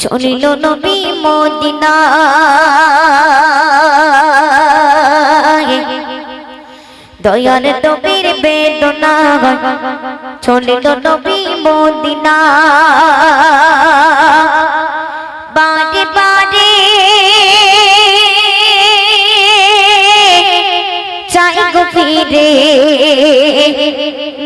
চলিল নবী মদিনা। দয়াল নবীর বেদনা। চলিল নবী মদিনা। বাড়ি বাড়ি চাই গো ফিরে।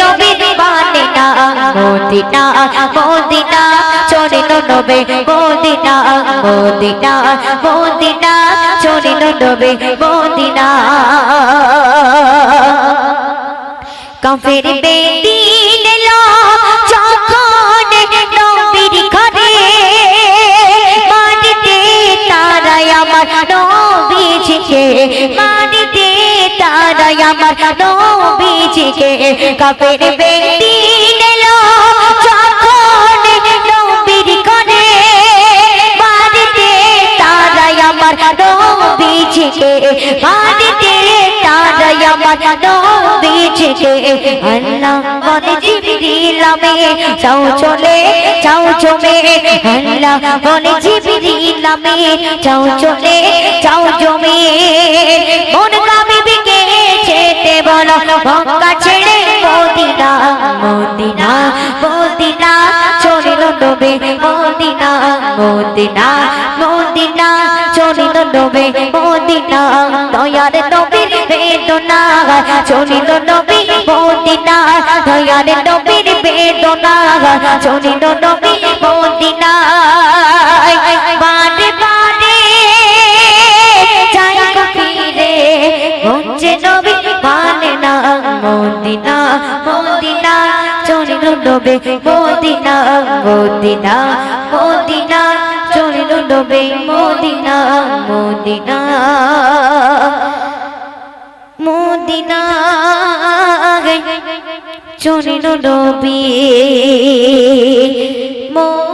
নবীর মানে মদিনা মদিনা চলিল নবে মদিনা মদিনা মদিনা চলিল নবে মদিনা কাফের বেদিন তারাই আমার নবীজিকে মাটিতে তারাই আমার নবীজিকে কাফের বেদিন লো যখন নবীর ঘরে মাটিতে তারাই আমার নবীজিকে মাটিতে তারাই আমার নবীজিকে আল্লাহ বলে জিবরিল আমি চলে, যাও জমে আল্লাহ বলে জিবরিল আমি চলে, যাও জমে। মন কামি বলো মক্কা ছেড়ে মদিনা মদিনা মদিনা, চলিল নবে, মদিনা মদিনা মদিনা, চলিল নবে, মদিনা, দয়ার নবীর বেদনা চলিল নবী, মদিনা, দয়ার নবীর বেদনা চলিল চলিল মোদিনা মদিনা মদিনা চলিল ডোবে মদিনা মদিনা মদিনা চলিল ডোবে মদিনা।